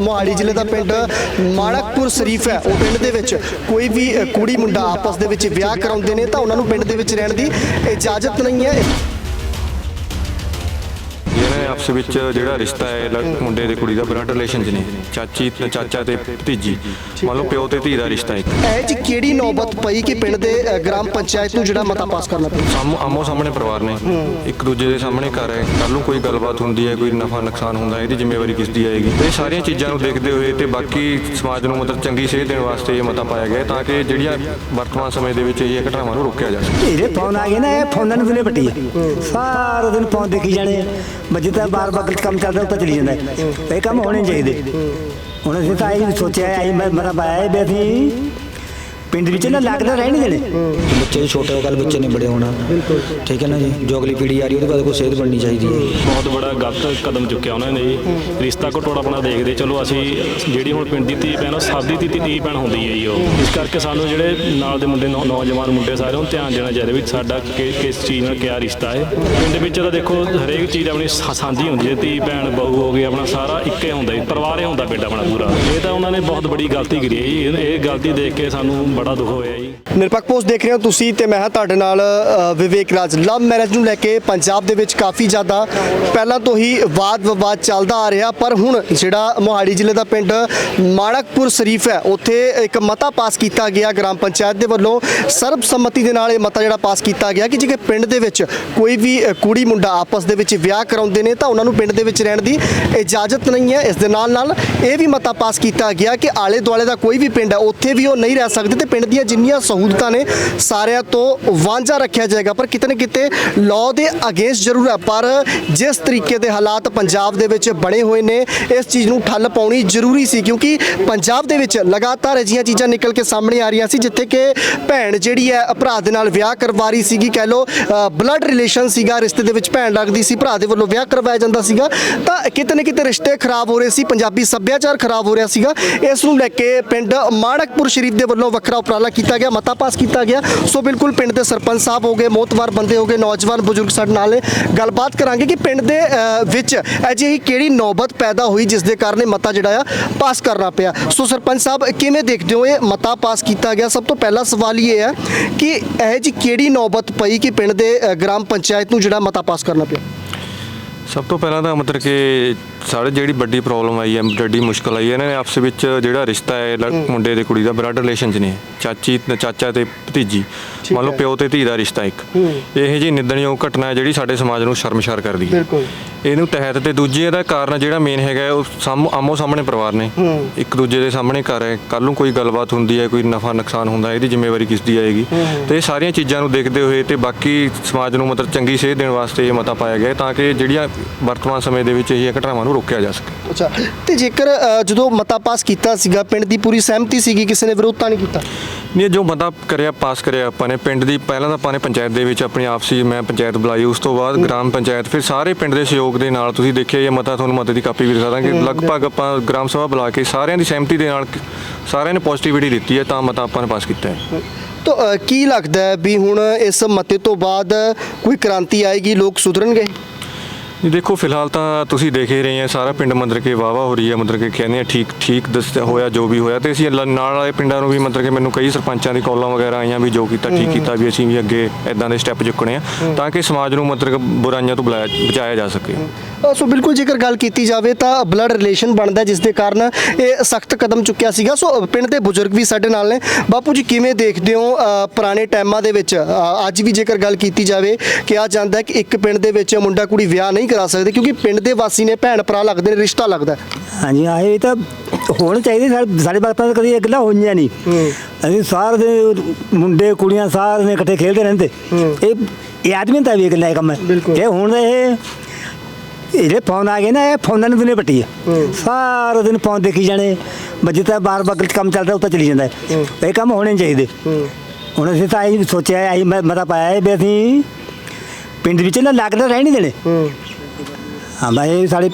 ਮੋਹਾਲੀ ਜ਼ਿਲ੍ਹੇ ਦਾ ਪਿੰਡ ਮਾਣਕਪੁਰ ਸ਼ਰੀਫ ਹੈ। ਉਹ ਪਿੰਡ ਦੇ ਵਿੱਚ ਕੋਈ ਵੀ ਕੁੜੀ ਮੁੰਡਾ ਆਪਸ ਦੇ ਵਿੱਚ ਵਿਆਹ ਕਰਾਉਂਦੇ ਨੇ ਤਾਂ ਉਹਨਾਂ ਨੂੰ ਪਿੰਡ ਦੇ ਵਿੱਚ ਰਹਿਣ ਦੀ ਇਜਾਜ਼ਤ ਨਹੀਂ ਹੈ। ਆਪਸ ਵਿੱਚ ਜਿਹੜਾ ਰਿਸ਼ਤਾ ਹੈ ਲੜ- ਮੁੰਡੇ ਤੇ ਕੁੜੀ ਦਾ ਬਲੱਡ ਰਿਲੇਸ਼ਨ 'ਚ ਨੇ ਚਾਚੀ ਤੇ ਚਾਚਾ ਤੇ ਭਤੀਜੀ ਮੰਨ ਲਓ ਪਿਓ ਤੇ ਧੀ ਦਾ ਰਿਸ਼ਤਾ ਇੱਕ। ਇਹ ਜੀ ਕਿਹੜੀ ਨੌਬਤ ਪਈ ਕਿ ਪਿੰਡ ਦੇ ਅ, ਗ੍ਰਾਮ ਪੰਚਾਇਤ ਨੂੰ ਜਿਹੜਾ ਮਤਾ ਪਾਸ ਕਰਨਾ ਪਿਆ ਸਾਮ ਆਮੋ ਸਾਹਮਣੇ ਪਰਿਵਾਰ ਨੇ। ਇੱਕ ਦੂਜੇ ਦੇ ਸਾਹਮਣੇ ਘਰ ਹੈ। ਕੱਲ ਨੂੰ ਕੋਈ ਗੱਲਬਾਤ ਹੁੰਦੀ ਹੈ ਕੋਈ ਨਫਾ ਨੁਕਸਾਨ ਹੁੰਦਾ ਹੈ ਇਹਦੀ ਜ਼ਿੰਮੇਵਾਰੀ ਕਿਸ ਦੀ ਆਏਗੀ? ਤੇ ਇਹ ਸਾਰੀਆਂ ਚੀਜ਼ਾਂ ਨੂੰ ਦੇਖਦੇ ਹੋਏ ਤੇ ਬਾਕੀ ਸਮਾਜ ਨੂੰ ਮਤਲਬ ਚੰਗੀ ਸੇਧ ਦੇਣ ਵਾਸਤੇ ਇਹ ਮਤਾ ਪਾਇਆ ਗਿਆ ਹੈ ਤਾਂ ਕਿ ਜਿਹੜੀਆਂ ਵਰਤਮਾਨ ਸਮੇਂ ਦੇ ਵਿੱਚ ਇਹ ਘਟਨਾਵਾਂ ਨੂੰ ਰੋਕਿਆ ਜਾ ਸਕੇ। ਇਹਦੇ ਫੋਨ ਆ ਗਏ ਨਾ ਇਹ ਫੋਨਾਂ ਨੂੰ ਦੁਨੇ ਪੱਟੀ ਹੈ? ਸਾਰਾ ਦਿਨ ਫੋਨ ਦੇਖੀ ਜਾਣੇ ਬੱਜੇ ਤਾਂ ਬਾਰ ਬਾਰ ਕੰਮ ਚੱਲਦਾ ਉੱਤੇ ਚਲੀ ਜਾਂਦਾ ਹੈ। ਇਹ ਕੰਮ ਹੋਣੇ ਨਹੀਂ ਚਾਹੀਦੇ ਹੁਣ ਅਸੀਂ ਤਾਂ ਇਹ ਸੋਚਿਆ ਆਈ ਮੈਂ ਮਤਲਬ ਆਇਆ ਵੀ ਅਸੀਂ ਪਿੰਡ ਵਿੱਚ ਨਾ ਲੱਗਦਾ ਰਹਿ ਨਹੀਂ ਦੇਣੇ। ਬੱਚੇ ਦੇ ਛੋਟੇ ਕੱਲ ਬੱਚੇ ਨੇ ਬੜੇ ਹੋਣਾ। ਠੀਕ ਹੈ ਨਾ ਜੀ? ਜੋ ਅਗਲੀ ਪੀੜ੍ਹੀ ਆ ਰਹੀ ਉਹਦੇ ਬਾਰੇ ਕੋਈ ਸੇਧ ਬਣਨੀ ਚਾਹੀਦੀ ਹੈ। ਬਹੁਤ ਬੜਾ ਗਲਤ ਕਦਮ ਚੁੱਕਿਆ ਉਹਨਾਂ ਨੇ ਜੀ। ਰਿਸ਼ਤਾ ਘਟੋੜਾ ਆਪਣਾ ਦੇਖਦੇ ਚਲੋ ਅਸੀਂ ਜਿਹੜੀ ਹੁਣ ਪਿੰਡ ਦੀ ਧੀ ਭੈਣ ਆ, ਸਭ ਦੀ ਧੀ ਧੀ ਭੈਣ ਹੁੰਦੀ ਹੈ ਜੀ ਉਹ। ਇਸ ਕਰਕੇ ਸਾਨੂੰ ਜਿਹੜੇ ਨਾਲ ਦੇ ਮੁੰਡੇ ਨੌਜਵਾਨ ਮੁੰਡੇ ਸਾਰੇ ਨੂੰ ਧਿਆਨ ਦੇਣਾ ਚਾਹੀਦਾ ਵੀ ਸਾਡਾ ਕਿਸ ਚੀਜ਼ ਨਾਲ ਕਿਆ ਰਿਸ਼ਤਾ ਹੈ। ਪਿੰਡ ਵਿੱਚ ਤਾਂ ਦੇਖੋ ਹਰੇਕ ਚੀਜ਼ ਆਪਣੀ ਸਾਂਝੀ ਹੁੰਦੀ ਹੈ। ਧੀ ਭੈਣ ਬਹੂ ਹੋ ਗਈ ਆਪਣਾ ਸਾਰਾ ਇੱਕੇ ਹੁੰਦਾ ਪਰਿਵਾਰ ਹੀ ਹੁੰਦਾ ਪਿੰਡ ਆਪਣਾ ਪੂਰਾ। ਇਹ ਤਾਂ ਉਹਨਾਂ ਨੇ ਬਹੁਤ ਬੜੀ ਗਲਤੀ ਕਰੀ ਹੈ ਜੀ। ਇਹ ਗਲਤੀ ਦੇਖ ਕੇ ਸਾਨੂੰ ਬੜਾ ਦੁੱਖ ਹੋਇਆ ਜੀ। ਨਿਰਪੱਖ ਪੋਸਟ ਦੇਖ ਰਹੇ ਹੋ ਤੁਸੀਂ ਤੇ ਮੈਂ ਹਾਂ ਤੁਹਾਡੇ ਨਾਲ ਅ, ਵਿਵੇਕ ਰਾਜ। ਲਵ ਮੈਰਿਜ ਨੂੰ ਲੈ ਕੇ ਪੰਜਾਬ ਦੇ ਵਿੱਚ ਕਾਫੀ ਜ਼ਿਆਦਾ ਪਹਿਲਾਂ ਤੋਂ ਹੀ ਵਾਦ ਵਿਵਾਦ ਚੱਲਦਾ ਆ ਰਿਹਾ ਪਰ ਹੁਣ ਜਿਹੜਾ ਮੋਹਾਲੀ ਜ਼ਿਲ੍ਹੇ ਦਾ ਪਿੰਡ ਮਾਣਕਪੁਰ ਸ਼ਰੀਫ ਹੈ ਉੱਥੇ ਇੱਕ ਮਤਾ ਪਾਸ ਕੀਤਾ ਗਿਆ ਗ੍ਰਾਮ ਪੰਚਾਇਤ ਦੇ ਵੱਲੋਂ। ਸਰਬਸੰਮਤੀ ਦੇ ਨਾਲ ਇਹ ਮਤਾ ਜਿਹੜਾ ਪਾਸ ਕੀਤਾ ਗਿਆ ਕਿ ਜੇਕਰ ਪਿੰਡ ਦੇ ਵਿੱਚ ਕੋਈ ਵੀ ਅ, ਕੁੜੀ ਮੁੰਡਾ ਆਪਸ ਦੇ ਵਿੱਚ ਵਿਆਹ ਕਰਾਉਂਦੇ ਨੇ ਤਾਂ ਉਹਨਾਂ ਨੂੰ ਪਿੰਡ ਦੇ ਵਿੱਚ ਰਹਿਣ ਦੀ ਇਜਾਜ਼ਤ ਨਹੀਂ ਹੈ। ਇਸ ਦੇ ਨਾਲ ਨਾਲ ਇਹ ਵੀ ਮਤਾ ਪਾਸ ਕੀਤਾ ਗਿਆ ਕਿ ਆਲੇ ਦੁਆਲੇ ਦਾ ਕੋਈ ਵੀ ਪਿੰਡ ਹੈ ਉੱਥੇ ਵੀ ਉਹ ਨਹੀਂ ਰਹਿ ਸਕਦੇ ਤੇ ਪਿੰਡ ਦੀਆਂ ਜਿੰਨੀਆਂ ਸਹੂਲਤਾਂ ਨੇ, ਸਾਰਿਆਂ ਤੋਂ ਵਾਂਝਾ ਰੱਖਿਆ ਜਾਏਗਾ। ਪਰ ਕਿਤੇ ਨਾ ਕਿਤੇ ਲਾਅ ਦੇ ਅਗੇਂਸਟ ਜ਼ਰੂਰ ਹੈ। ਪਰ ਜਿਸ ਤਰੀਕੇ ਦੇ ਹਾਲਾਤ ਪੰਜਾਬ ਦੇ ਵਿੱਚ ਬਣੇ ਹੋਏ ਨੇ, ਇਸ ਚੀਜ਼ ਨੂੰ ਠੱਲ ਪਾਉਣੀ ਜ਼ਰੂਰੀ ਸੀ। ਕਿਉਂਕਿ ਪੰਜਾਬ ਦੇ ਵਿੱਚ ਲਗਾਤਾਰ ਅਜਿਹੀਆਂ ਚੀਜ਼ਾਂ ਨਿਕਲ ਕੇ ਸਾਹਮਣੇ ਆ ਰਹੀਆਂ ਸੀ, ਜਿੱਥੇ ਕਿ ਭੈਣ ਜਿਹੜੀ ਹੈ, ਭਰਾ ਦੇ ਨਾਲ ਵਿਆਹ ਕਰਵਾ ਰਹੀ ਸੀਗੀ। ਕਹਿ ਲੋ ਬਲੱਡ ਰਿਲੇਸ਼ਨ ਸੀਗਾ, ਰਿਸ਼ਤੇ ਦੇ ਵਿੱਚ ਭੈਣ ਲੱਗਦੀ ਸੀ, ਭਰਾ ਦੇ ਵੱਲੋਂ ਵਿਆਹ ਕਰਵਾਇਆ ਜਾਂਦਾ ਸੀਗਾ। ਤਾਂ ਕਿਤੇ ਨਾ ਕਿਤੇ ਰਿਸ਼ਤੇ ਖਰਾਬ ਹੋ ਰਹੇ ਸੀ, ਪੰਜਾਬੀ ਸੱਭਿਆਚਾਰ ਖਰਾਬ ਹੋ ਰਿਹਾ ਸੀਗਾ। ਇਸ ਨੂੰ ਲੈ ਕੇ ਪਿੰਡ ਮਾਣਕਪੁਰ ਸ਼ਰੀਫ ਦੇ ਵੱਲੋਂ ਵੱਖਰਾ ਉਪਰਾਲਾ ਕੀਤਾ ਗਿਆ, ਮਤਾ ਪਾਸ ਕੀਤਾ ਗਿਆ। ਸੋ ਬਿਲਕੁਲ ਪਿੰਡ ਦੇ ਸਰਪੰਚ ਸਾਹਿਬ ਹੋ ਗਏ ਮੋਤਵਾਰ ਬੰਦੇ ਹੋ ਗਏ, ਨੌਜਵਾਨ ਬਜ਼ੁਰਗ ਸਾਡੇ ਨਾਲ ਨੇ। ਗੱਲਬਾਤ ਕਰਾਂਗੇ ਕਿ ਪਿੰਡ ਦੇ ਵਿੱਚ ਅਜਿਹੀ ਕਿਹੜੀ ਨੌਬਤ ਪੈਦਾ ਹੋਈ ਜਿਸ ਦੇ ਕਾਰਨ ਇਹ ਮਤਾ ਜਿਹੜਾ ਆ ਪਾਸ ਕਰਨਾ ਪਿਆ। ਸੋ ਸਰਪੰਚ ਸਾਹਿਬ, ਕਿਵੇਂ ਦੇਖਦੇ ਹੋ ਇਹ ਮਤਾ ਪਾਸ ਕੀਤਾ ਗਿਆ? ਸਭ ਤੋਂ ਪਹਿਲਾ ਸਵਾਲ ਇਹ ਹੈ ਕਿ ਇਹ ਜੀ ਕਿਹੜੀ ਨੌਬਤ ਪਈ ਕਿ ਪਿੰਡ ਦੇ ਗ੍ਰਾਮ ਪੰਚਾਇਤ ਨੂੰ ਜਿਹੜਾ ਮਤਾ ਪਾਸ ਕਰਨਾ ਪਿਆ? ਸਭ ਤੋਂ ਪਹਿਲਾਂ ਤਾਂ ਮਤਲਬ ਕਿ ਸਾਡੇ ਜਿਹੜੀ ਵੱਡੀ ਪ੍ਰੋਬਲਮ ਆਈ ਹੈ ਵੱਡੀ ਮੁਸ਼ਕਲ ਆਈ ਹੈ ਇਹਨਾਂ ਨੇ ਆਪਸ ਵਿੱਚ ਜਿਹੜਾ ਰਿਸ਼ਤਾ ਹੈ ਮੁੰਡੇ ਤੇ ਕੁੜੀ ਦਾ ਬਲੱਡ ਰਿਲੇਸ਼ਨ 'ਚ ਨੇ ਚਾਚੀ ਤੇ ਚਾਚਾ ਤੇ ਭਤੀਜੀ। ਮੰਨ ਲਓ ਪਿਓ ਤੇ ਧੀ ਦਾ ਰਿਸ਼ਤਾ ਇੱਕ। ਇਹ ਜੀ ਨਿੰਦਣਯੋਗ ਘਟਨਾ ਹੈ ਜਿਹੜੀ ਸਾਡੇ ਸਮਾਜ ਨੂੰ ਸ਼ਰਮਸ਼ਾਰ ਕਰਦੀ ਹੈ। ਬਿਲਕੁਲ। ਇਹਨੂੰ ਤਹਿਤ ਤੇ ਦੂਜੀ ਇਹਦਾ ਕਾਰਨ ਜਿਹੜਾ ਮੇਨ ਹੈਗਾ ਉਹ ਸਾਮ ਆਮੋ ਸਾਹਮਣੇ ਪਰਿਵਾਰ ਨੇ। ਇੱਕ ਦੂਜੇ ਦੇ ਸਾਹਮਣੇ ਘਰ ਹੈ। ਕੱਲ ਨੂੰ ਕੋਈ ਗੱਲਬਾਤ ਹੁੰਦੀ ਹੈ ਕੋਈ ਨਫਾ ਨੁਕਸਾਨ ਹੁੰਦਾ ਇਹਦੀ ਜ਼ਿੰਮੇਵਾਰੀ ਕਿਸ ਦੀ ਆਏਗੀ? ਤੇ ਇਹ ਸਾਰੀਆਂ ਚੀਜ਼ਾਂ ਨੂੰ ਦੇਖਦੇ ਹੋਏ ਤੇ ਬਾਕੀ ਸਮਾਜ ਨੂੰ ਮਤਲਬ ਚੰਗੀ ਸੇਧ ਦੇਣ ਵਾਸਤੇ ਇਹ ਮਤਾ ਪਾਇਆ ਗਿਆ ਤਾਂ ਕਿ ਜਿਹੜੀਆਂ ਵਰਤਮਾਨ ਸਮੇਂ ਦੇ ਵਿੱਚ ਇਹ ਘਟਨਾਵਾਂ ਨੂੰ ਰੋਕਿਆ ਜਾ ਸਕੇ। ਅੱਛਾ। ਤੇ ਜੇਕਰ ਜਦੋਂ ਮਤਾ ਪਾਸ ਕੀਤਾ ਸੀਗਾ ਪਿੰਡ ਦੀ ਪੂਰੀ ਸਹਿਮਤੀ ਸੀਗੀ ਕਿਸੇ ਨੇ ਵਿਰੋਧ ਤਾਂ ਨਹੀਂ ਕੀਤਾ? ਨਹੀਂ ਜੋ ਮਤਾ ਕਰਿਆ ਪਾਸ ਕਰਿਆ ਆਪਾਂ ਨੇ ਪਿੰਡ ਦੀ ਪਹਿਲਾਂ ਤਾਂ ਆਪਾਂ ਨੇ ਪੰਚਾਇਤ ਦੇ ਵਿੱਚ ਆਪਣੀ ਆਪਸੀ ਮੈਂ ਪੰਚਾਇਤ ਬੁਲਾਈ ਉਸ ਤੋਂ ਬਾਅਦ ਗ੍ਰਾਮ ਪੰਚਾਇਤ ਫਿਰ ਸਾਰੇ ਪਿੰਡ ਦੇ ਸਹਿਯੋਗ ਦੇ ਨਾਲ ਤੁਸੀਂ ਦੇਖਿਆ ਇਹ ਮਤਾ ਤੁਹਾਨੂੰ ਮਤੇ ਦੀ ਕਾਪੀ ਵੀ ਦਿਖਾ ਦਾਂਗੇ। ਲਗਭਗ ਆਪਾਂ ਗ੍ਰਾਮ ਸਭਾ ਬੁਲਾ ਕੇ ਸਾਰਿਆਂ ਦੀ ਸਹਿਮਤੀ ਦੇ ਨਾਲ ਸਾਰਿਆਂ ਨੇ ਪੋਜ਼ਿਟਿਵਿਟੀ ਦਿੱਤੀ ਹੈ ਤਾਂ ਮਤਾ ਆਪਾਂ ਨੇ ਪਾਸ ਕੀਤਾ ਹੈ। ਤਾਂ ਕੀ ਲੱਗਦਾ ਹੈ ਵੀ ਹੁਣ ਇਸ ਮਤੇ ਤੋਂ ਬਾਅਦ ਕੋਈ ਕ੍ਰਾਂਤੀ ਆਏਗੀ ਲੋਕ ਸੁਧਰਨਗੇ? ਜੀ ਦੇਖੋ ਫਿਲਹਾਲ ਤਾਂ ਤੁਸੀਂ ਦੇਖ ਹੀ ਰਹੇ ਆ ਸਾਰਾ ਪਿੰਡ ਮੰਦਰ ਕੇ ਵਾਵਾ ਹੋ ਰਹੀ ਹੈ ਮੰਦਰ ਕੇ ਕਹਿੰਦੇ ਆ ਠੀਕ ਠੀਕ ਦੱਸ ਹੋਇਆ ਜੋ ਵੀ ਹੋਇਆ ਤੇ ਅਸੀਂ ਲ- ਨਾਲ ਵਾਲੇ ਪਿੰਡਾਂ ਨੂੰ ਵੀ ਮੰਦਰ ਕੇ ਮੈਨੂੰ ਕਈ ਸਰਪੰਚਾਂ ਦੀ ਕਾਲਾਂ ਵਗੈਰਾ ਆਈਆਂ ਵੀ ਜੋ ਕੀਤਾ ਠੀਕ ਕੀਤਾ ਵੀ ਅਸੀਂ ਵੀ ਅੱਗੇ ਇਦਾਂ ਦੇ ਸਟੈਪ ਚੁੱਕਣੇ ਆ ਤਾਂ ਕਿ ਸਮਾਜ ਨੂੰ ਮਤਲਬ ਬੁਰਾਈਆਂ ਤੋਂ ਬੁਲਾਇਆ ਬਚਾਇਆ ਜਾ ਸਕੇ। ਅ, ਸੋ ਬਿਲਕੁਲ ਜੇਕਰ ਗੱਲ ਕੀਤੀ ਜਾਵੇ ਤਾਂ ਬਲੱਡ ਰਿਲੇਸ਼ਨ ਬਣਦਾ ਜਿਸ ਦੇ ਕਾਰਨ ਇਹ ਸਖਤ ਕਦਮ ਚੁੱਕਿਆ ਸੀਗਾ। ਸੋ ਅ, ਪਿੰਡ ਦੇ ਬਜ਼ੁਰਗ ਵੀ ਸਾਡੇ ਨਾਲ ਨੇ। ਬਾਪੂ ਜੀ ਕਿਵੇਂ ਦੇਖਦੇ ਹੋ ਅ, ਪੁਰਾਣੇ ਟਾਈਮਾਂ ਦੇ ਵਿੱਚ ਅ, ਅੱਜ ਵੀ ਜੇਕਰ ਗੱਲ ਕੀਤੀ ਜਾਵੇ ਕਿਹਾ ਜਾਂਦਾ ਹੈ ਕਿ ਇੱਕ ਪਿੰਡ ਦੇ ਵਿੱਚ ਮੁੰਡਾ ਕੁੜੀ ਵਿਆਹ ਨਹੀਂ ਕਰਾ ਸਕਦੇ ਕਿਉਂਕਿ ਪਿੰਡ ਦੇ ਵਾਸੀ ਨੇ ਭੈਣ ਭਰਾ ਲੱਗਦੇ ਨੇ ਰਿਸ਼ਤਾ ਲੱਗਦਾ। ਹੈ। ਹਾਂਜੀ ਆਏ ਤਾਂ ਹੋਣ ਚਾਹੀਦੇ ਸਾਡੇ- ਸਾਡੇ ਵਕਤਾਂ 'ਚ ਕਦੀ ਇਹ ਗੱਲਾਂ ਹੋਈਆਂ ਨਹੀਂ। ਅਸੀਂ ਸਾਰੇ ਦੇ ਮੁੰਡੇ ਕੁੜੀਆਂ ਸਾਰੇ ਨੇ ਇਕੱਠੇ ਖੇਡਦੇ ਰਹਿੰਦੇ। ਇਹ ਇਹ ਆਦਮੀ ਦਾ ਵੀ ਇਹ ਗੱਲਾਂ ਇਹ ਕੰਮ ਹੈ। ਬਿਲਕੁਲ। ਇਹ ਹੁਣ ਇਹ ਇਹਦੇ ਫੋਨ ਆ ਗਏ ਨਾ ਇਹ ਫੋਨਾਂ ਨੂੰ ਦੁਨੇ ਪੱਟੀ ਹੈ। ਸਾਰਾ ਦਿਨ ਫੋਨ ਦੇਖੀ ਜਾਣੇ ਬੱਜੇ ਤਾਂ ਬਾਰ ਬਾਰ ਕੰਮ ਚੱਲਦਾ ਉੱਤੇ ਚਲੀ ਜਾਂਦਾ ਹੈ। ਇਹ ਕੰਮ ਹੋਣੇ ਚਾਹੀਦੇ। ਹੁਣ ਅਸੀਂ ਤਾਂ ਇਹ ਸੋਚਿਆ ਆਈ ਮੈਂ ਮਤਾ ਪਾਇਆ ਹੈ ਵੀ ਅਸੀਂ ਪਿੰਡ ਵਿੱਚ ਨਾ ਲੱਗਦਾ ਰਹਿ ਨਹੀਂ ਦੇਣੇ। ਹਾਂ ਭਾਈ ਸਾਡੇ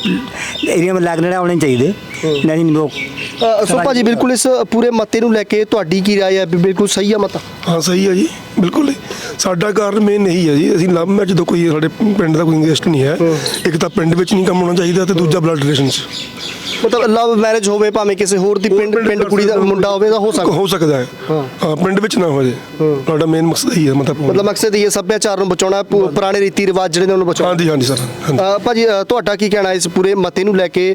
ਏਰੀਆ ਵਿੱਚ ਲੱਗਣੇ ਆਉਣੇ ਚਾਹੀਦੇ। ਨਹੀਂ ਲੋਕ ਅ, ਸੋ ਭਾਜੀ ਬਿਲਕੁਲ ਇਸ ਪੂਰੇ ਮਤੇ ਨੂੰ ਲੈ ਕੇ ਤੁਹਾਡੀ ਕੀ ਰਾਏ ਹੈ? ਵੀ ਬਿਲਕੁਲ ਸਹੀ ਹੈ ਮਤਾ? ਹਾਂ ਸਹੀ ਹੈ ਜੀ ਬਿਲਕੁਲ। ਸਾਡਾ ਕਾਰਨ ਮੇਨ ਇਹੀ ਹੈ ਜੀ ਅਸੀਂ ਲਵ ਮੈਰਿਜ ਜਦੋਂ ਕੋਈ ਸਾਡੇ ਪਿੰਡ ਦਾ ਕੋਈ ਇੰਗੇਸਟ ਨਹੀਂ ਹੈ। ਇੱਕ ਤਾਂ ਪਿੰਡ ਵਿੱਚ ਨਹੀਂ ਕੰਮ ਹੋਣਾ ਚਾਹੀਦਾ ਤੇ ਦੂਜਾ ਬਲੱਡ ਰਿਲੇਸ਼ਨ ਚ ਮਤਲਬ ਲਵ ਮੈਰਿਜ ਹੋਵੇ ਭਾਵੇਂ ਕਿਸੇ ਹੋਰ ਦੀ ਪਿੰਡ ਪਿੰਡ ਕੁੜੀ ਦਾ ਮੁੰਡਾ ਹੋਵੇ ਤਾਂ ਹੋ ਸਕਦਾ। ਹੋ ਸਕਦਾ ਹੈ। ਹਾਂ। ਪਿੰਡ ਵਿੱਚ ਨਾ ਹੋ ਜੇ। ਸਾਡਾ ਮੇਨ ਮਕਸਦ ਇਹੀ ਹੈ ਮਤਲਬ ਮਤਲਬ ਮਕਸਦ ਇਹ ਹੈ ਸੱਭਿਆਚਾਰ ਨੂੰ ਬਚਾਉਣਾ ਪੁਰਾਣੇ ਰੀਤੀ ਰਿਵਾਜ ਜਿਹੜੇ ਨੇ ਉਹਨੂੰ ਬਚਾਉਣਾ। ਹਾਂਜੀ ਹਾਂਜੀ ਸਰ। ਭਾਜੀ ਤੁਹਾਡਾ ਕੀ ਕਹਿਣਾ ਇਸ ਪੂਰੇ ਮਤੇ ਨੂੰ ਲੈ ਕੇ?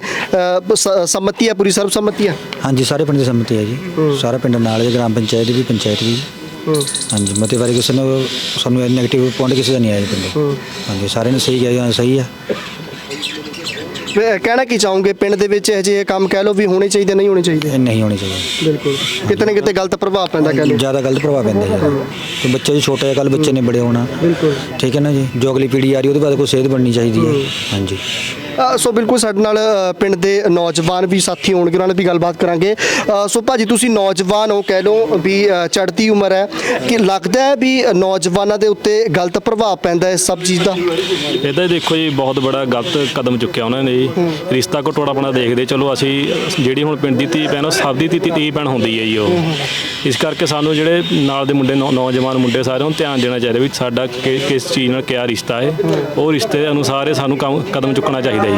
ਸੰਮਤੀ ਹੈ ਪੂਰੀ ਸਰਬਸੰਮਤੀ ਹੈ ਹਾਂਜੀ ਸਾਰੇ ਪਿੰਡ ਦੀ ਸੰਮਤੀ ਹੈ ਜੀ। ਸਾਰਾ ਪਿੰਡ ਨਾਲ ਹੈ ਗ੍ਰਾਮ ਪੰਚਾਇਤ ਦੀ ਵੀ ਪੰਚਾਇਤ ਵੀ ਹਾਂਜੀ ਮਤੇ ਬਾਰੇ ਕਿਸੇ ਨੂੰ ਸਾਨੂੰ ਨੈਗੇਟਿਵ ਪੁਆਇੰਟ ਕਿਸੇ ਦਾ ਨਹੀਂ ਆਇਆ ਪਿੰਡ। ਹਾਂਜੀ ਸਾਰਿਆਂ ਨੇ ਸਹੀ ਕਿਹਾ ਜੀ, ਸਹੀ ਫਿਰ ਕਹਿਣਾ ਕੀ ਚਾਹੋਗੇ? ਪਿੰਡ ਦੇ ਵਿੱਚ ਇਹ ਜਿਹੇ ਕੰਮ ਕਹਿ ਲਓ ਵੀ ਹੋਣੇ ਚਾਹੀਦੇ ਨਹੀਂ ਹੋਣੇ ਚਾਹੀਦੇ? ਇਹ ਨਹੀਂ ਹੋਣੀ ਚਾਹੀਦੀ। ਬਿਲਕੁਲ। ਕਿਤੇ ਨਾ ਕਿਤੇ ਗਲਤ ਪ੍ਰਭਾਵ ਪੈਂਦਾ ਕਹਿ ਲਓ। ਜ਼ਿਆਦਾ ਗਲਤ ਪ੍ਰਭਾਵ ਪੈਂਦਾ ਜੀ। ਤੇ ਬੱਚੇ ਜੀ ਛੋਟੇ ਆ ਕੱਲ ਬੱਚੇ ਨੇ ਬੜੇ ਹੋਣਾ। ਬਿਲਕੁਲ। ਠੀਕ ਹੈ ਨਾ ਜੀ? ਜੋ ਅਗਲੀ ਪੀੜ੍ਹੀ ਆ ਰਹੀ ਉਹਦੇ ਬਾਰੇ ਕੋਈ ਸੇਧ ਬਣਨੀ ਚਾਹੀਦੀ ਹੈ। ਹਾਂਜੀ। ਅ, ਸੋ ਬਿਲਕੁਲ ਸਾਡੇ ਨਾਲ ਅ, ਪਿੰਡ ਦੇ ਨੌਜਵਾਨ ਵੀ ਸਾਥੀ ਹੋਣਗੇ ਉਹਨਾਂ ਨਾਲ ਵੀ ਗੱਲਬਾਤ ਕਰਾਂਗੇ। ਅ, ਸੋ ਭਾਜੀ ਤੁਸੀਂ ਨੌਜਵਾਨ ਹੋ ਕਹਿ ਲਓ ਵੀ ਅ, ਚੜ੍ਹਦੀ ਉਮਰ ਹੈ। ਕਿ ਲੱਗਦਾ ਹੈ ਵੀ ਨੌਜਵਾਨਾਂ ਦੇ ਉੱਤੇ ਗਲਤ ਪ੍ਰਭਾਵ ਪੈਂਦਾ ਹੈ ਇਸ ਸਭ ਚੀਜ਼ ਦਾ? ਇਹ ਤਾਂ ਦੇਖੋ ਜੀ ਬਹੁਤ ਬੜਾ ਗਲਤ ਕਦਮ ਚੁੱਕਿਆ ਉਹਨਾਂ ਨੇ ਜੀ। ਰਿਸ਼ਤਾ ਘਟੋੜਾ ਆਪਣਾ ਦੇਖਦੇ ਚਲੋ ਅਸੀਂ ਜਿਹੜੀ ਹੁਣ ਪਿੰਡ ਦੀ ਧੀ ਭੈਣ ਉਹ ਸਭ ਦੀ ਧੀ ਧੀ ਭੈਣ ਹੁੰਦੀ ਹੈ ਜੀ ਉਹ। ਇਸ ਕਰਕੇ ਸਾਨੂੰ ਜਿਹੜੇ ਨਾਲ ਦੇ ਮੁੰਡੇ ਨੌ- ਨੌਜਵਾਨ ਮੁੰਡੇ ਸਾਰੇ ਨੂੰ ਧਿਆਨ ਦੇਣਾ ਚਾਹੀਦਾ ਵੀ ਸਾਡਾ ਕਿ- ਕਿਸ ਚੀਜ਼ ਨਾਲ ਕਿਆ ਰਿਸ਼ਤਾ ਹੈ। ਉਹ ਰਿਸ਼ਤੇ ਦੇ ਅਨੁਸਾਰ ਹੀ ਸਾਨੂੰ ਕੰਮ ਕਦਮ ਚੁੱਕਣਾ ਚਾਹੀਦਾ ਜੀ।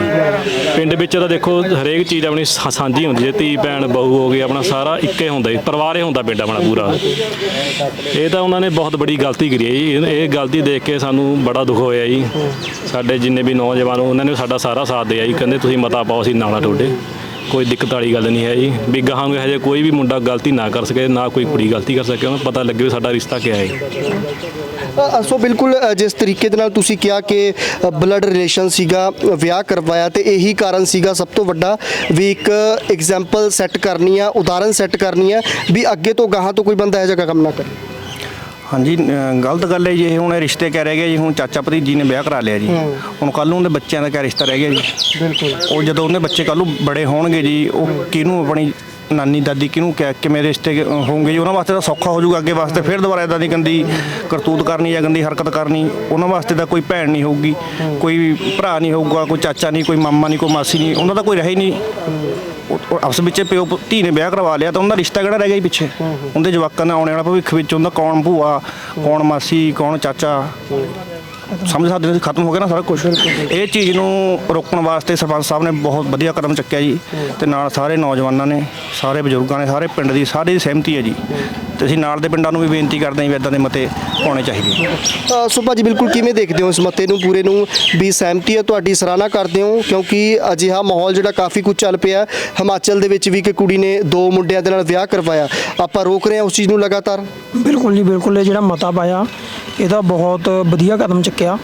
ਪਿੰਡ ਵਿੱਚ ਤਾਂ ਦੇਖੋ ਹਰੇਕ ਚੀਜ਼ ਆਪਣੀ ਸਾ- ਸਾਂਝੀ ਹੁੰਦੀ ਹੈ। ਧੀ, ਭੈਣ, ਬਹੂ ਹੋ ਗਈ ਆਪਣਾ ਸਾਰਾ ਇੱਕੇ ਹੁੰਦਾ ਜੀ। ਪਰਿਵਾਰ ਹੀ ਹੁੰਦਾ ਪਿੰਡ ਆਪਣਾ ਪੂਰਾ। ਇਹ ਤਾਂ ਉਹਨਾਂ ਨੇ ਬਹੁਤ ਬੜੀ ਗਲਤੀ ਕਰੀ ਹੈ ਜੀ। ਇਹ- ਇਹ ਗਲਤੀ ਦੇਖ ਕੇ ਸਾਨੂੰ ਬੜਾ ਦੁੱਖ ਹੋਇਆ ਜੀ। ਸਾਡੇ ਜਿੰਨੇ ਵੀ ਨੌਜਵਾਨ, ਉਹਨਾਂ ਨੇ ਸਾਡਾ ਸਾਰਾ ਸਾਥ ਦਿਆ ਜੀ। ਕਹਿੰਦੇ ਤੁਸੀਂ ਮਤਾ ਪਾਓ, ਅਸੀਂ ਨਾਲਾ ਤੁਹਾਡੇ ਕੋਈ ਦਿੱਕਤ ਵਾਲੀ ਗੱਲ ਨਹੀਂ ਹੈ ਜੀ। ਵੀ ਗਾਹਾਂ ਨੂੰ ਇਹੋ ਜਿਹਾ ਕੋਈ ਵੀ ਮੁੰਡਾ ਗਲਤੀ ਨਾ ਕਰ ਸਕੇ ਨਾ ਕੋਈ ਕੁੜੀ ਗਲਤੀ ਕਰ ਸਕੇ ਉਹਨੂੰ ਪਤਾ ਲੱਗੇ ਵੀ ਸਾਡਾ ਰਿਸ਼ਤਾ ਕਿਆ ਹੈ। ਅ, ਸੋ ਬਿਲਕੁਲ ਅ, ਜਿਸ ਤਰੀਕੇ ਦੇ ਨਾਲ ਤੁਸੀਂ ਕਿਹਾ ਕਿ ਬਲੱਡ ਰਿਲੇਸ਼ਨ ਸੀਗਾ ਵਿਆਹ ਕਰਵਾਇਆ ਤੇ ਇਹੀ ਕਾਰਨ ਸੀਗਾ ਸਭ ਤੋਂ ਵੱਡਾ ਵੀ ਇੱਕ ਐਗਜ਼ਾਮਪਲ ਸੈੱਟ ਕਰਨੀ ਆ ਉਦਾਹਰਨ ਸੈੱਟ ਕਰਨੀ ਆ ਵੀ ਅੱਗੇ ਤੋਂ ਗਾਹਾਂ ਤੋਂ ਕੋਈ ਬੰਦਾ ਇਹੋ ਜਿਹਾ ਕੰਮ ਨਾ ਕਰੇ। ਹਾਂਜੀ ਅ, ਗਲਤ ਗੱਲ ਹੈ ਜੀ ਇਹ ਹੁਣ ਇਹ ਰਿਸ਼ਤੇ ਕਹਿ ਰਹਿ ਗਏ ਜੀ ਹੁਣ ਚਾਚਾ ਭਤੀਜੀ ਨੇ ਵਿਆਹ ਕਰਾ ਲਿਆ ਜੀ। ਹੁਣ ਕੱਲ ਨੂੰ ਉਹਦੇ ਬੱਚਿਆਂ ਦਾ ਕਿਆ ਰਿਸ਼ਤਾ ਰਹਿ ਗਿਆ ਜੀ। ਬਿਲਕੁਲ। ਉਹ ਜਦੋਂ ਉਹਦੇ ਬੱਚੇ ਕੱਲ ਨੂੰ ਬੜੇ ਹੋਣਗੇ ਜੀ ਉਹ ਕਿਹਨੂੰ ਆਪਣੀ ਨਾਨੀ ਦਾਦੀ ਕਿਹਨੂੰ ਕਿਆ ਕਿਵੇਂ ਰਿਸ਼ਤੇ ਹੋਣਗੇ ਜੀ ਉਹਨਾਂ ਵਾਸਤੇ ਤਾਂ ਸੌਖਾ ਹੋ ਜਾਊਗਾ ਅੱਗੇ ਵਾਸਤੇ ਫਿਰ ਦੁਬਾਰਾ ਇਦਾਂ ਦੀ ਗੰਦੀ ਕਰਤੂਤ ਕਰਨੀ ਜਾਂ ਗੰਦੀ ਹਰਕਤ ਕਰਨੀ ਉਹਨਾਂ ਵਾਸਤੇ ਤਾਂ ਕੋਈ ਭੈਣ ਨਹੀਂ ਹੋਊਗੀ ਕੋਈ ਭਰਾ ਨਹੀਂ ਹੋਊਗਾ ਕੋਈ ਚਾਚਾ ਨਹੀਂ ਕੋਈ ਮਾਮਾ ਨਹੀਂ ਕੋਈ ਮਾਸੀ ਨਹੀਂ ਉਹਨਾਂ ਦਾ ਕੋਈ ਰਹਿ ਹੀ ਨਹੀਂ। ਆਪਸ ਵਿੱਚ ਪਿਓ ਧੀ ਨੇ ਵਿਆਹ ਕਰਵਾ ਲਿਆ ਤਾਂ ਉਹਨਾਂ ਦਾ ਰਿਸ਼ਤਾ ਕਿਹੜਾ ਰਹਿ ਗਿਆ ਪਿੱਛੇ? ਉਹਦੇ ਜਵਾਕਾਂ ਦਾ ਆਉਣ ਵਾਲਾ ਭਵਿੱਖ ਵਿੱਚ ਉਹਦਾ ਕੌਣ ਭੂਆ ਕੌਣ ਮਾਸੀ ਕੌਣ ਚਾਚਾ? ਸਮਝ ਸਕਦੇ ਹੋ ਖਤਮ ਹੋ ਗਿਆ ਨਾ ਸਾਰਾ ਕੁਝ ਇਹ ਚੀਜ਼ ਨੂੰ ਰੋਕਣ ਵਾਸਤੇ ਸਰਪੰਚ ਸਾਹਿਬ ਨੇ ਬਹੁਤ ਵਧੀਆ ਕਦਮ ਚੱਕਿਆ ਜੀ। ਤੇ ਨਾਲ ਸਾਰੇ ਨੌਜਵਾਨਾਂ ਨੇ ਸਾਰੇ ਬਜ਼ੁਰਗਾਂ ਨੇ ਸਾਰੇ ਪਿੰਡ ਦੀ ਸਾਰੀ ਸਹਿਮਤੀ ਹੈ ਜੀ। ਤੇ ਅਸੀਂ ਨਾਲ ਦੇ ਪਿੰਡਾਂ ਨੂੰ ਵੀ ਬੇਨਤੀ ਕਰਦੇ ਹਾਂ ਵੀ ਇਦਾਂ ਦੇ ਮਤੇ ਪਾਉਣੇ ਚਾਹੀਦੇ ਅ, ਸੋ ਭਾਜੀ ਬਿਲਕੁਲ ਕਿਵੇਂ ਦੇਖਦੇ ਹੋ ਇਸ ਮਤੇ ਨੂੰ ਪੂਰੇ ਨੂੰ ਵੀ ਸਹਿਮਤੀ ਹੈ ਤੁਹਾਡੀ ਸਰਾਹਨਾ ਕਰਦੇ ਹੋ? ਕਿਉਂਕਿ ਅਜਿਹਾ ਮਾਹੌਲ ਜਿਹੜਾ ਕਾਫੀ ਕੁਝ ਚੱਲ ਪਿਆ ਹੈ। ਹਿਮਾਚਲ ਦੇ ਵਿੱਚ ਵੀ ਕਿ ਕੁੜੀ ਨੇ ਦੋ ਮੁੰਡਿਆਂ ਦੇ ਨਾਲ ਵਿਆਹ ਕਰਵਾਇਆ। ਆਪਾਂ ਰੋਕ ਰਹੇ ਹਾਂ ਉਸ ਚੀਜ਼ ਨੂੰ ਲਗਾਤਾਰ? ਬਿਲਕੁਲ ਜੀ ਬਿਲਕੁਲ। ਇਹ ਜਿਹੜਾ ਮਤਾ ਪਾਇਆ ਇਹਦਾ ਬਹੁਤ ਵਧੀਆ ਕਦਮ ਚੱਕਿਆ।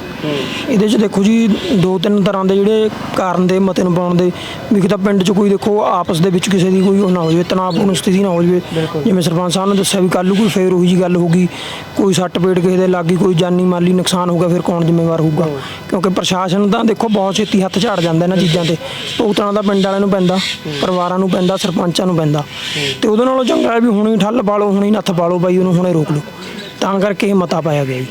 ਇਹਦੇ 'ਚ ਦੇਖੋ ਜੀ ਦੋ ਤਿੰਨ ਤਰ੍ਹਾਂ ਦੇ ਜਿਹੜੇ ਕਾਰਨ ਦੇ ਮਤੇ ਨੂੰ ਪਾਉਣ ਦੇ। ਵੀ ਕਿਤਾ ਪਿੰਡ 'ਚ ਕੋਈ ਦੇਖੋ ਆਪਸ ਦੇ ਵਿੱਚ ਕਿਸੇ ਦੀ ਕੋਈ ਉਹ ਨਾ ਹੋ ਜਾਵੇ ਤਣਾਅਪੂਰਨ ਸਥਿਤੀ ਨਾ ਹੋ ਜਾਵੇ। ਜਿਵੇਂ ਸਰਪੰਚ ਸਾਹਿਬ ਨੇ ਦੱਸਿਆ ਵੀ ਕੱਲ੍ਹ ਨੂੰ ਕੋਈ ਫੇਰ ਉਹੀ ਜੀ ਗੱਲ ਹੋਗੀ ਕੋਈ ਸੱਟ ਪੇਟ ਕਿਸੇ ਦੇ ਲੱਗੀ ਕੋਈ ਜਾਨੀ ਮਾਲੀ ਨੁਕਸਾਨ ਹੋਊਗਾ ਫਿਰ ਕੌਣ ਜ਼ਿੰਮੇਵਾਰ ਹੋਊਗਾ? ਕਿਉਂਕਿ ਪ੍ਰਸ਼ਾਸਨ ਤਾਂ ਦੇਖੋ ਬਹੁਤ ਛੇਤੀ ਹੱਥ ਝਾੜ ਜਾਂਦਾ ਇਹਨਾਂ ਚੀਜ਼ਾਂ ਤੇ। ਭੁਗਤਣਾ ਤਾਂ ਪਿੰਡ ਵਾਲਿਆਂ ਨੂੰ ਪੈਂਦਾ ਪਰਿਵਾਰਾਂ ਨੂੰ ਪੈਂਦਾ ਸਰਪੰਚਾਂ ਨੂੰ ਪੈਂਦਾ। ਤੇ ਉਹਦੇ ਨਾਲੋਂ ਚੰਗਾ ਵੀ ਹੁਣੇ ਠੱਲ ਪਾ ਲਓ ਹੁਣੇ ਨੱਥ ਪਾ ਲਓ ਬਾਈ ਉਹਨੂੰ ਹੁਣੇ ਰੋਕ ਲਓ। ਤਾਂ ਕਰਕੇ ਇਹ ਮਤਾ ਪਾਇਆ ਗਿਆ ਜੀ।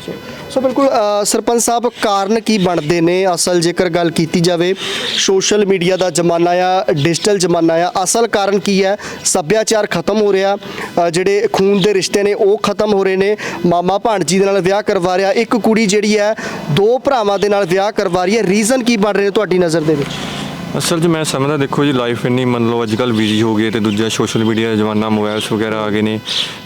ਸੋ ਬਿਲਕੁਲ ਸਰਪੰਚ ਸਾਹਿਬ ਕਾਰਨ ਕੀ ਬਣਦੇ ਨੇ? ਅਸਲ ਜੇਕਰ ਗੱਲ ਕੀਤੀ ਜਾਵੇ ਸੋਸ਼ਲ ਮੀਡੀਆ ਦਾ ਜ਼ਮਾਨਾ ਆ ਡਿਜੀਟਲ ਜ਼ਮਾਨਾ ਆ ਅਸਲ ਕਾਰਨ ਕੀ ਹੈ? ਸੱਭਿਆਚਾਰ ਖਤਮ ਹੋ ਰਿਹਾ। ਅ, ਜਿਹੜੇ ਖੂਨ ਦੇ ਰਿਸ਼ਤੇ ਨੇ ਉਹ ਖਤਮ ਹੋ ਰਹੇ ਨੇ। ਮਾਮਾ ਭਾਣਜੀ ਦੇ ਨਾਲ ਵਿਆਹ ਕਰਵਾ ਰਿਹਾ। ਇੱਕ ਕੁੜੀ ਜਿਹੜੀ ਹੈ ਦੋ ਭਰਾਵਾਂ ਦੇ ਨਾਲ ਵਿਆਹ ਕਰਵਾ ਰਹੀ ਹੈ। ਰੀਜ਼ਨ ਕੀ ਬਣ ਰਹੇ ਨੇ ਤੁਹਾਡੀ ਨਜ਼ਰ ਦੇ ਵਿੱਚ? ਅਸਲ 'ਚ ਮੈਂ ਸਮਝਦਾ ਦੇਖੋ ਜੀ ਲਾਈਫ ਇੰਨੀ ਮੰਨ ਲਓ ਅੱਜ ਕੱਲ੍ਹ ਬਿਜ਼ੀ ਹੋ ਗਈ ਹੈ ਤੇ ਦੂਜਾ ਸੋਸ਼ਲ ਮੀਡੀਆ ਦਾ ਜ਼ਮਾਨਾ ਮੋਬਾਈਲਸ ਵਗੈਰਾ ਆ ਗਏ ਨੇ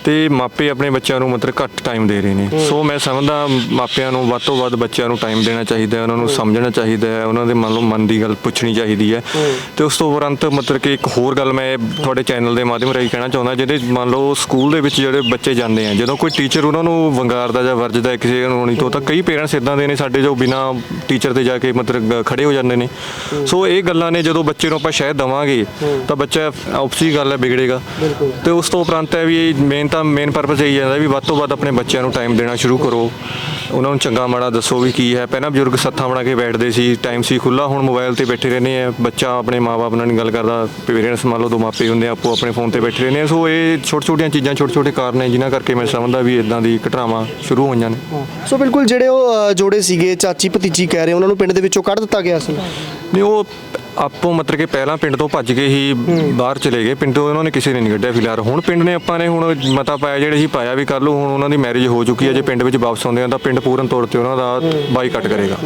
ਤੇ ਮਾਪੇ ਆਪਣੇ ਬੱਚਿਆਂ ਨੂੰ ਮਤਲਬ ਘੱਟ ਟਾਈਮ ਦੇ ਰਹੇ ਨੇ। ਸੋ ਮੈਂ ਸਮਝਦਾ ਮਾਪਿਆਂ ਨੂੰ ਵੱਧ ਤੋਂ ਵੱਧ ਬੱਚਿਆਂ ਨੂੰ ਟਾਈਮ ਦੇਣਾ ਚਾਹੀਦਾ ਹੈ ਉਹਨਾਂ ਨੂੰ ਸਮਝਣਾ ਚਾਹੀਦਾ ਹੈ ਉਹਨਾਂ ਦੇ ਮੰਨ ਲਓ ਮਨ ਦੀ ਗੱਲ ਪੁੱਛਣੀ ਚਾਹੀਦੀ ਹੈ। ਤੇ ਉਸ ਤੋਂ ਉਪਰੰਤ ਮਤਲਬ ਕਿ ਇੱਕ ਹੋਰ ਗੱਲ ਮੈਂ ਤੁਹਾਡੇ ਚੈਨਲ ਦੇ ਮਾਧਿਅਮ ਰਾਹੀਂ ਕਹਿਣਾ ਚਾਹੁੰਦਾ ਜਿਹਦੇ ਮੰਨ ਲਓ ਸਕੂਲ ਦੇ ਵਿੱਚ ਜਿਹੜੇ ਬੱਚੇ ਜਾਂਦੇ ਆ ਜਦੋਂ ਕੋਈ ਟੀਚਰ ਉਹਨਾਂ ਨੂੰ ਵੰਗਾਰਦਾ ਜਾਂ ਵਰਜਦਾ ਕਿਸੇ ਕਾਨੂੰਨੀ ਤੋਂ ਤਾਂ ਕਈ ਪੇਰੈਂਟਸ ਇਦਾਂ ਦੇ ਨੇ ਸਾਡੇ ਜੋ ਬਿਨਾ ਟੀਚਰ ਤੇ ਜਾ ਕੇ ਮਤਲਬ ਖੜੇ ਹੋ ਜਾਂਦੇ ਨੇ। ਸੋ ਇਹ ਗੱਲਾਂ ਨੇ ਜਦੋਂ ਬੱਚੇ ਨੂੰ ਆਪਾਂ ਸ਼ਾਇਦ ਦਵਾਂਗੇ ਤਾਂ ਬੱਚਾ ਆਪਸੀ ਗੱਲ ਹੈ ਵਿਗੜੇਗਾ। ਤੇ ਉਸ ਤੋਂ ਉਪਰੰਤ ਹੈ ਵੀ ਮੇਨ ਤਾਂ ਮੇਨ ਪਰਪਸ ਇਹ ਜਾਂਦਾ ਵੀ ਵੱਧ ਤੋਂ ਵੱਧ ਆਪਣੇ ਬੱਚਿਆਂ ਨੂੰ ਟਾਈਮ ਦੇਣਾ ਸ਼ੁਰੂ ਕਰੋ। ਉਹਨਾਂ ਨੂੰ ਚੰਗਾ ਮਾੜਾ ਦੱਸੋ ਵੀ ਕੀ ਹੈ। ਪਹਿਲਾਂ ਬਜ਼ੁਰਗ ਸੱਥਾਂ ਬਣਾ ਕੇ ਬੈਠਦੇ ਸੀ ਟਾਈਮ ਸੀ ਖੁੱਲਾ ਹੁਣ ਮੋਬਾਈਲ ਤੇ ਬੈਠੇ ਰਹਿੰਦੇ ਆ। ਬੱਚਾ ਆਪਣੇ ਮਾਪੇ ਨਾਲ ਗੱਲ ਕਰਦਾ ਪੇਰੈਂਟਸ ਮੰਨ ਲਓ ਦੋ ਮਾਪੇ ਹੁੰਦੇ ਆ ਆਪੋ ਆਪਣੇ ਫੋਨ ਤੇ ਬੈਠੇ ਰਹਿੰਦੇ ਆ। ਸੋ ਇਹ ਛੋਟੇ ਛੋਟੀਆਂ ਚੀਜ਼ਾਂ ਛੋਟੇ ਛੋਟੇ ਕਾਰਨ ਨੇ ਜਿਨ੍ਹਾਂ ਕਰਕੇ ਮੈਂ ਸਮਝਦਾ ਵੀ ਇਦਾਂ ਦੀ ਘਟਨਾਵਾਂ ਸ਼ੁਰੂ ਹੋਈਆਂ ਨੇ। ਸੋ ਬਿਲਕੁਲ ਜਿਹੜੇ ਉਹ ਜੋੜੇ ਸੀਗੇ ਚਾਚੀ ਭਤੀਜੀ ਕਹਿ ਰਹੇ ਉਹਨਾਂ ਨੂੰ ਪਿੰਡ ਦੇ ਵਿੱਚੋਂ ਕੱਢ ਦਿੱਤਾ ਗਿਆ ਸੀ? ਨਹੀਂ ਉਹ ਆਪੋ ਮਤਲਬ ਕਿ ਪਹਿਲਾਂ ਪਿੰਡ ਤੋਂ ਭੱਜ ਕੇ ਹੀ ਬਾਹਰ ਚਲੇ ਗਏ। ਪਿੰਡ ਤੋਂ ਉਹਨਾਂ ਨੇ ਕਿਸੇ ਨੇ ਨਹੀਂ ਕੱਢਿਆ ਫਿਲਹਾਲ। ਹੁਣ ਪਿੰਡ ਨੇ ਆਪਾਂ ਨੇ ਹੁਣ ਮਤਾ ਪਾਇਆ ਜਿਹੜੇ ਸੀ ਪਾਇਆ ਵੀ ਕਰ ਲਓ ਹੁਣ ਉਹਨਾਂ ਦੀ ਮੈਰਿਜ ਹੋ ਚੁੱਕੀ ਹੈ। ਜੇ ਪਿੰਡ ਵਿੱਚ ਵਾਪਸ ਆਉਂਦੇ ਆ ਤਾਂ ਪਿੰਡ ਪੂਰਨ ਤੌਰ ਤੇ ਉਹਨਾਂ ਦਾ ਬਾਈਕਾਟ ਕਰੇਗਾ।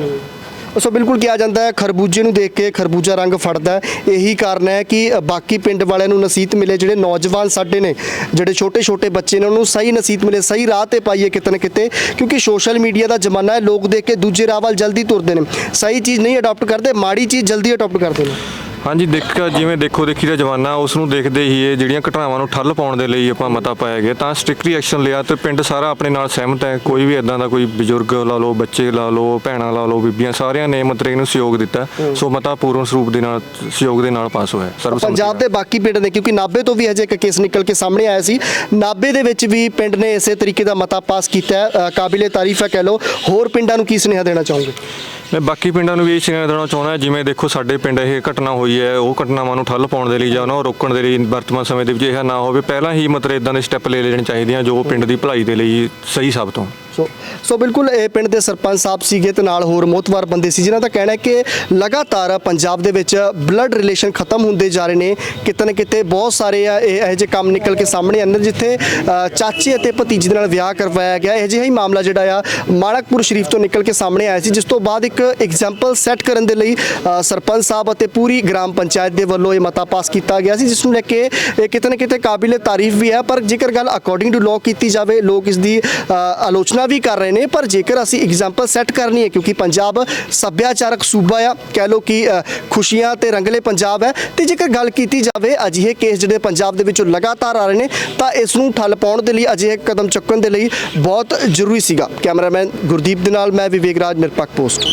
ਸੋ ਬਿਲਕੁਲ ਕਿਹਾ ਜਾਂਦਾ ਹੈ, ਖਰਬੂਜੇ ਨੂੰ ਦੇਖ ਕੇ ਖਰਬੂਜਾ ਰੰਗ ਫੜਦਾ ਇਹੀ ਕਾਰਨ ਹੈ ਕਿ ਬਾਕੀ ਪਿੰਡ ਵਾਲਿਆਂ ਨੂੰ ਨਸੀਹਤ ਮਿਲੇ, ਜਿਹੜੇ ਨੌਜਵਾਨ ਸਾਡੇ ਨੇ, ਜਿਹੜੇ ਛੋਟੇ ਛੋਟੇ ਬੱਚੇ ਨੇ, ਉਹਨੂੰ ਸਹੀ ਨਸੀਹਤ ਮਿਲੇ, ਸਹੀ ਰਾਹ ਤੇ ਪਾਈਏ ਕਿਤੇ ਨਾ ਕਿਤੇ, ਕਿਉਂਕਿ ਸੋਸ਼ਲ ਮੀਡੀਆ ਦਾ ਜ਼ਮਾਨਾ ਹੈ, ਲੋਕ ਦੇਖ ਕੇ ਦੂਜੇ ਰਾਹ ਵੱਲ ਜਲਦੀ ਤੁਰਦੇ ਨੇ। ਸਹੀ ਚੀਜ਼ ਨਹੀਂ ਅਡਾਪਟ ਕਰਦੇ, ਮਾੜੀ ਚੀਜ਼ ਜਲਦੀ ਅਡਾਪਟ ਕਰਦੇ ਨੇ। ਹਾਂਜੀ ਦੇਖ ਜਿਵੇਂ ਦੇਖੋ ਦੇਖੀ ਦਾ ਜਮਾਨਾ ਉਸ ਨੂੰ ਦੇਖਦੇ ਹੀ ਇਹ ਜਿਹੜੀਆਂ ਘਟਨਾਵਾਂ ਨੂੰ ਠੱਲ ਪਾਉਣ ਦੇ ਲਈ ਆਪਾਂ ਮਤਾ ਪਾਇਆ ਗਿਆ ਤਾਂ ਸਟ੍ਰਿਕਟਲੀ ਐਕਸ਼ਨ ਲਿਆ ਤੇ ਪਿੰਡ ਸਾਰਾ ਆਪਣੇ ਨਾਲ ਸਹਿਮਤ ਹੈ। ਕੋਈ ਵੀ ਇਦਾਂ ਦਾ ਕੋਈ ਬਜ਼ੁਰਗ ਲਾ ਲਓ ਬੱਚੇ ਲਾ ਲਓ ਭੈਣਾਂ ਲਾ ਲਓ ਬੀਬੀਆਂ ਸਾਰਿਆਂ ਨੇ ਮਤਲਬ ਇਹਨੂੰ ਸਹਿਯੋਗ ਦਿੱਤਾ। ਸੋ ਮਤਾ ਪੂਰਨ ਸਰੂਪ ਦੇ ਨਾਲ ਸਹਿਯੋਗ ਦੇ ਨਾਲ ਪਾਸ ਹੋਇਆ ਪੰਜਾਬ ਦੇ ਬਾਕੀ ਪਿੰਡ ਨੇ ਕਿਉਂਕਿ ਨਾਬੇ ਤੋਂ ਵੀ ਹਜੇ ਇੱਕ ਕੇਸ ਨਿਕਲ ਕੇ ਸਾਹਮਣੇ ਆਇਆ ਸੀ। ਨਾਬੇ ਦੇ ਵਿੱਚ ਵੀ ਪਿੰਡ ਨੇ ਇਸੇ ਤਰੀਕੇ ਦਾ ਮਤਾ ਪਾਸ ਕੀਤਾ ਹੈ। ਕਾਬਿਲੇ ਤਾਰੀਫ ਹੈ ਕਹਿ ਲਓ। ਹੋਰ ਪਿੰਡਾਂ ਨੂੰ ਕੀ ਸੁਨੇਹਾ ਦੇਣਾ ਚਾਹੋਗੇ? ਮੈਂ ਬਾਕੀ ਪਿੰਡਾਂ ਨੂੰ ਵੀ ਇਹ ਸੁਨੇਹਾ ਦੇਣਾ ਚਾਹੁੰਦਾ ਜਿਵੇਂ ਦੇਖੋ ਸਾਡੇ ਪਿੰਡ ਇਹ ਘਟਨਾ ਹੋਈ ਹੈ, ਉਹ ਘਟਨਾਵਾਂ ਨੂੰ ਠੱਲ ਪਾਉਣ ਦੇ ਲਈ ਜਾਂ ਉਹਨਾਂ ਨੂੰ ਰੋਕਣ ਦੇ ਲਈ ਵਰਤਮਾਨ ਸਮੇਂ ਦੇ ਵਿੱਚ ਇਹ ਨਾ ਹੋਵੇ, ਪਹਿਲਾਂ ਹੀ ਮਤਲਬ ਇਦਾਂ ਦੇ ਸਟੈਪ ਲੈ ਲੈਣੇ ਚਾਹੀਦੇ ਆ ਜੋ ਪਿੰਡ ਦੀ ਭਲਾਈ ਦੇ ਲਈ ਸਹੀ ਸਭ ਤੋਂ ਸੋ ਸੋ ਬਿਲਕੁਲ, ਇਹ ਪਿੰਡ ਦੇ ਸਰਪੰਚ ਸਾਹਿਬ ਸੀਗੇ ਤੇ ਨਾਲ ਹੋਰ ਮੋਤਵਾਰ ਬੰਦੇ ਸੀ, ਜਿਨ੍ਹਾਂ ਦਾ ਕਹਿਣਾ ਹੈ ਕਿ ਲਗਾਤਾਰ ਪੰਜਾਬ ਦੇ ਵਿੱਚ ਬਲੱਡ ਰਿਲੇਸ਼ਨ ਖਤਮ ਹੁੰਦੇ ਜਾ ਰਹੇ ਨੇ। ਕਿਤੇ ਨਾ ਕਿਤੇ ਬਹੁਤ ਸਾਰੇ ਆ, ਇਹ ਇਹੋ ਜਿਹੇ ਕੰਮ ਨਿਕਲ ਕੇ ਸਾਹਮਣੇ ਆਉਂਦੇ ਨੇ, ਜਿੱਥੇ ਚਾਚੇ ਅਤੇ ਭਤੀਜੇ ਦੇ ਨਾਲ ਵਿਆਹ ਕਰਵਾਇਆ ਗਿਆ। ਇਹੋ ਜਿਹਾ ਹੀ ਮਾਮਲਾ ਜਿਹੜਾ ਆ, ਮਾਣਕਪੁਰ ਸ਼ਰੀਫ ਤੋਂ ਨਿਕਲ ਕੇ ਸਾਹਮਣੇ ਆਇਆ ਸੀ, ਜਿਸ ਤੋਂ ਬਾਅਦ ਇੱਕ ਐਗਜ਼ਾਮਪਲ ਸੈੱਟ ਕਰਨ ਦੇ ਲਈ ਸਰਪੰਚ ਸਾਹਿਬ ਅਤੇ ਪੂਰੀ ਗ੍ਰਾਮ ਪੰਚਾਇਤ ਦੇ ਵੱਲੋਂ ਇਹ ਮਤਾ ਪਾਸ ਕੀਤਾ ਗਿਆ ਸੀ, ਜਿਸ ਨੂੰ ਲੈ ਕੇ ਇਹ ਕਿਤੇ ਨਾ ਕਿਤੇ ਕਾਬਿਲੇ ਤਾਰੀਫ ਵੀ ਹੈ। ਪਰ ਜੇਕਰ ਗੱਲ ਅਕੋਰਡਿੰਗ ਟੂ ਲਾਅ ਕੀਤੀ ਜਾਵੇ, ਲੋਕ ਇਸ ਦੀ ਆਲੋਚਨਾ ਵੀ ਕਰ ਰਹੇ ਨੇ, ਪਰ ਜੇਕਰ ਅਸੀਂ ਐਗਜ਼ਾਮਪਲ ਸੈੱਟ ਕਰਨੀ ਹੈ, ਕਿਉਂਕਿ ਪੰਜਾਬ ਸੱਭਿਆਚਾਰਕ ਸੂਬਾ ਆ, ਕਹਿ ਲਓ ਕਿ ਖੁਸ਼ੀਆਂ ਤੇ ਰੰਗਲੇ ਪੰਜਾਬ ਹੈ, ਤੇ ਜੇਕਰ ਗੱਲ ਕੀਤੀ ਜਾਵੇ, ਅਜਿਹੇ ਕੇਸ ਜਿਹੜੇ ਪੰਜਾਬ ਦੇ ਵਿੱਚੋਂ ਲਗਾਤਾਰ ਆ ਰਹੇ ਨੇ, ਤਾਂ ਇਸ ਨੂੰ ਠੱਲ ਪਾਉਣ ਦੇ ਲਈ, ਅਜਿਹੇ ਕਦਮ ਚੁੱਕਣ ਦੇ ਲਈ ਬਹੁਤ ਜ਼ਰੂਰੀ ਸੀਗਾ। ਕੈਮਰਾਮੈਨ ਗੁਰਦੀਪ ਦੇ ਨਾਲ ਮੈਂ ਵਿਵੇਕ ਰਾਜ ਨਿਰਪੱਖ ਪੋਸਟ।